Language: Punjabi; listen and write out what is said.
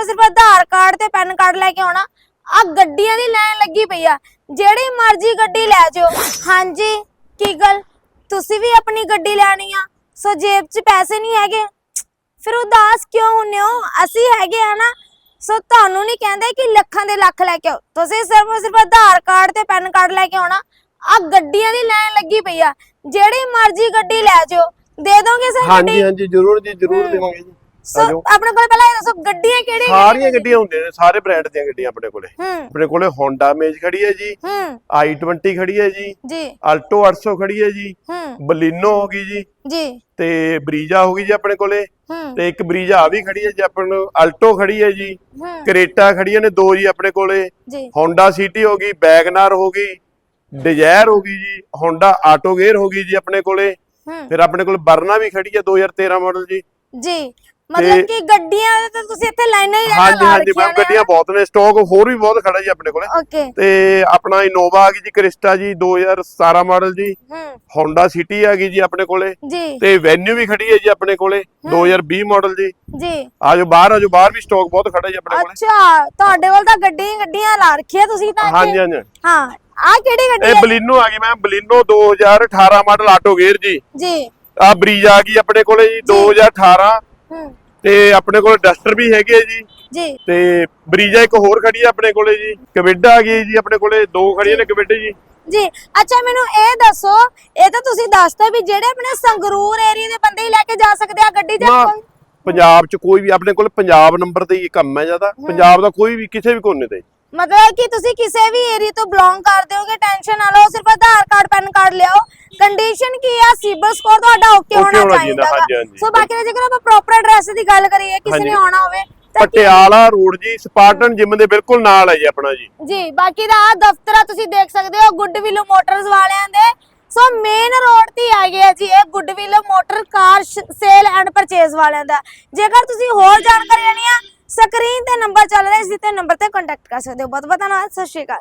ਔਰ ਸਿਰਫ ਆਧਾਰ ਕਾਰਡ ਤੇ ਪੈਨ ਕਾਰਡ ਲੈ ਕੇ ਆਉਣਾ। ਆ ਗੱਡੀਆਂ ਦੀ ਲਾਈਨ ਲੱਗੀ ਪਈ ਆ। ਜਿਹੜੀ ਮਰਜ਼ੀ ਗੱਡੀ ਲੈ ਜਾਓ। ਹਾਂਜੀ ਕੀ ਗੱਲ? ਤੁਸੀਂ ਵੀ ਆਪਣੀ ਗੱਡੀ ਲੈਣੀ ਆ। ਸੋ ਜੇਬ 'ਚ ਪੈਸੇ ਨਹੀਂ ਹੈਗੇ। ਫਿਰ ਉਦਾਸ ਕਿਉਂ ਹੁੰਨੇ ਹੋ? ਅਸੀਂ ਹੈਗੇ ਆ ਨਾ। ਸੋ ਤੁਹਾਨੂੰ ਨਹੀਂ ਕਹਿੰਦੇ ਕਿ ਲੱਖਾਂ ਦੇ ਲੱਖ ਲੈ ਕੇ ਆਓ। ਤੁਸੀਂ ਸਿਰਫ ਸਿਰਫ ਆਧਾਰ ਕਾਰਡ ਤੇ ਪੈਨ ਕਾਰਡ ਲੈ ਕੇ ਆਉਣਾ। ਆ ਗੱਡੀਆਂ ਦੀ ਲਾਈਨ ਲੱਗੀ ਪਈ ਆ। ਜਿਹੜੀ ਮਰਜ਼ੀ ਗੱਡੀ ਲੈ ਜਾਓ। ਦੇ ਦੋਗੇ ਸਰ ਹਾਂਜੀ ਹਾਂਜੀ ਜ਼ਰੂਰ ਜੀ ਜ਼ਰੂਰ। ਦੇਵਾਂਗੇ ਜੀ। ਸੋ ਆਜੋ ਆਪਣੇ ਕੋਲ ਪਹਿਲਾਂ ਇਹ ਦੱਸੋ ਗੱਡੀਆਂ ਕਿਹੜੀਆਂ ਸਾਰੀਆਂ ਗੱਡੀਆਂ? ਹੁੰਦੀਆਂ ਨੇ ਸਾਰੇ ਬ੍ਰਾਂਡ ਦੀਆਂ ਗੱਡੀਆਂ ਆਪਣੇ ਕੋਲੇ। ਹੂੰ। ਆਪਣੇ ਕੋਲੇ Honda Mage ਖੜੀ ਹੈ ਜੀ ਹੂੰ। i20 ਖੜੀ ਹੈ ਜੀ ਜੀ। Alto 800 ਖੜੀ ਹੈ ਜੀ ਹੂੰ। ਬਲੀਨੋ ਹੋ ਗਈ ਜੀ ਜੀ। ਤੇ ਬਰੀਜਾ ਹੋ ਗਈ ਜੀ ਆਪਣੇ ਕੋਲੇ ਹੂੰ। ਤੇ ਇੱਕ ਬਰੀਜਾ ਆ ਵੀ ਖੜੀ ਹੈ ਜੀ ਆਪਣੇ ਅਲਟੋ ਖੜੀ ਹੈ ਜੀ ਹੂੰ। ਕਰੇਟਾ ਖੜੀਆਂ ਨੇ ਦੋ ਜੀ ਆਪਣੇ ਕੋਲੇ ਜੀ। Honda City ਹੋ ਗਈ ਵੈਗਨਾਰ ਹੋ ਗਈ ਡਿਜ਼ਾਇਰ ਹੋ ਗਈ ਜੀ Honda ਆਟੋ ਗੇਅਰ ਹੋ ਗਈ ਜੀ ਆਪਣੇ ਕੋਲੇ ਹੂੰ। ਫਿਰ ਆਪਣੇ ਕੋਲ ਵਰਨਾ ਵੀ ਖੜੀ ਹੈ 2013 ਮਾਡਲ ਜੀ। ਜੀ। ਮਤਲਬ ਕਿ ਗੱਡੀਆਂ ਤਾਂ ਤੁਸੀਂ ਇੱਥੇ ਲਾਈਨਾਂ ਹੀ ਹਾਂਜੀ ਹਾਂਜੀ ਮੈਮ ਗੱਡੀਆਂ ਬਹੁਤ ਨੇ ਸਟਾਕ ਹੋਰ ਵੀ ਬਹੁਤ ਖੜਾ ਜੀ ਆਪਣੇ ਕੋਲੇ। ਓਕੇ ਤੇ ਆਪਣਾ ਇਨੋਵਾ ਆ ਗਈ ਜੀ ਕ੍ਰਿਸਟਾ ਜੀ 2017 ਮਾਡਲ ਜੀ ਹੂੰ। Honda City ਆ ਗਈ ਜੀ ਆਪਣੇ ਕੋਲੇ। ਜੀ। ਤੇ ਵੈਨਿਊ ਵੀ ਖੜੀ ਹੈ ਜੀ ਆਪਣੇ ਕੋਲੇ 2020 ਮਾਡਲ ਜੀ। ਜੀ। ਆਜੋ ਬਾਹਰ ਆਜੋ ਬਾਹਰ ਵੀ ਸਟਾਕ ਬਹੁਤ ਖੜਾ ਜੀ ਆਪਣੇ ਕੋਲੇ। ਅੱਛਾ ਤੁਹਾਡੇ ਕੋਲ ਤਾਂ ਗੱਡੀਆਂ ਗੱਡੀਆਂ ਲਾ ਰੱਖੀਆਂ ਤੁਸੀਂ ਤਾਂ। ਹਾਂਜੀ ਹਾਂਜੀ। ਹਾਂ ਆ ਕਿਹੜੀ ਗੱਡੀ ਇਹ ਬਲੀਨੋ ਆ ਗਈ ma'am Baleno 2018 model auto gear ਜੀ। ਜੀ। ਆ ਬਰੀਜ ਆ ਗਈ ਆਪਣੇ ਕੋਲੇ ਜੀ 2018 ਹੂੰ। ਤੇ ਆਪਣੇ ਕੋਲ ਡਸਟਰ ਵੀ ਹੈਗੇ ਆ ਜੀ। ਜੀ। ਤੇ ਬਰੀਜਾ ਇੱਕ ਹੋਰ ਖੜੀ ਆ ਆਪਣੇ ਕੋਲੇ ਜੀ। ਕਵਿਡਾ ਆ ਗਈ ਜੀ ਆਪਣੇ ਕੋਲੇ ਦੋ ਖੜੀਆਂ ਨੇ ਕਵਿਡੇ ਜੀ। ਜੀ ਅੱਛਾ ਮੈਨੂੰ ਇਹ ਦੱਸੋ ਇਹ ਤਾਂ ਤੁਸੀਂ ਦੱਸਦੇ ਵੀ ਜਿਹੜੇ ਆਪਣੇ ਸੰਗਰੂਰ ਏਰੀਆ ਦੇ ਬੰਦੇ ਹੀ ਲੈ ਕੇ ਜਾ ਸਕਦੇ ਆ ਗੱਡੀ ਜਾਂ ਨਾ, ਕੋਈ? ਪੰਜਾਬ ਚ ਕੋਈ ਵੀ ਆਪਣੇ ਕੋਲ ਪੰਜਾਬ ਨੰਬਰ ਤੇ ਹੀ ਕੰਮ ਹੈ ਜ਼ਿਆਦਾ। ਪੰਜਾਬ ਦਾ ਕੋਈ ਵੀ ਕਿਸੇ ਵੀ ਕੋਨੇ ਤੇ। ਮਤਲਬ ਕਿ ਤੁਸੀਂ ਕਿਸੇ ਵੀ ਏਰੀਆ ਤੋਂ ਬਿਲੋਂਗ ਕਰਦੇ ਹੋਗੇ ਟੈਨਸ਼ਨ ਨਾ ਲਓ ਸਿਰਫ ਆਧਾਰ ਕਾਰਡ ਪੈਨ ਕਾਰਡ ਲਿਆਓ। ਕੰਡੀਸ਼ਨ ਕੀ ਆ? ਸਿਬਲ ਸਕੋਰ ਤੁਹਾਡਾ ਓਕੇ ਹੋਣਾ ਚਾਹੀਦਾ। ਸੋ ਬਾਕੀ ਦਾ ਜੇਕਰ ਆਪਾਂ ਪ੍ਰੋਪਰ ਐਡਰੈਸ ਦੀ ਗੱਲ ਕਰੀਏ ਕਿਸੇ ਨੇ। ਆਉਣਾ ਹੋਵੇ ਪਟਿਆਲਾ ਰੋਡ ਜੀ ਸਪਾਰਟਨ ਜਿਮ ਦੇ ਬਿਲਕੁਲ ਨਾਲ ਹੈ ਜੀ ਆਪਣਾ ਜੀ। ਜੀ ਬਾਕੀ ਦਾ ਆਹ ਦਫ਼ਤਰ ਆ ਤੁਸੀਂ ਦੇਖ ਸਕਦੇ ਹੋ ਗੁੱਡਵਿਲ ਮੋਟਰਸ ਵਾਲਿਆਂ ਦੇ। ਸੋ ਮੇਨ ਰੋਡ ਤੇ ਆ ਗਿਆ ਜੀ ਇਹ goodwill motor car sale and purchase ਵਾਲਿਆਂ ਦਾ। ਜੇਕਰ ਤੁਸੀਂ ਹੋਰ ਜਾਣਕਾਰੀ ਲੈਣੀ ਆ ਸਕਰੀਨ ਨੰਬਰ ਚੱਲ ਰਿਹਾ ਇਸ ਤੇ ਨੰਬਰ ਤੇ ਕੰਟੈਕਟ ਕਰ ਸਕਦੇ ਹੋ। ਬਹੁਤ ਬਹੁਤ ਧੰਨਵਾਦ, ਸਤਿ ਸ਼੍ਰੀ ਅਕਾਲ।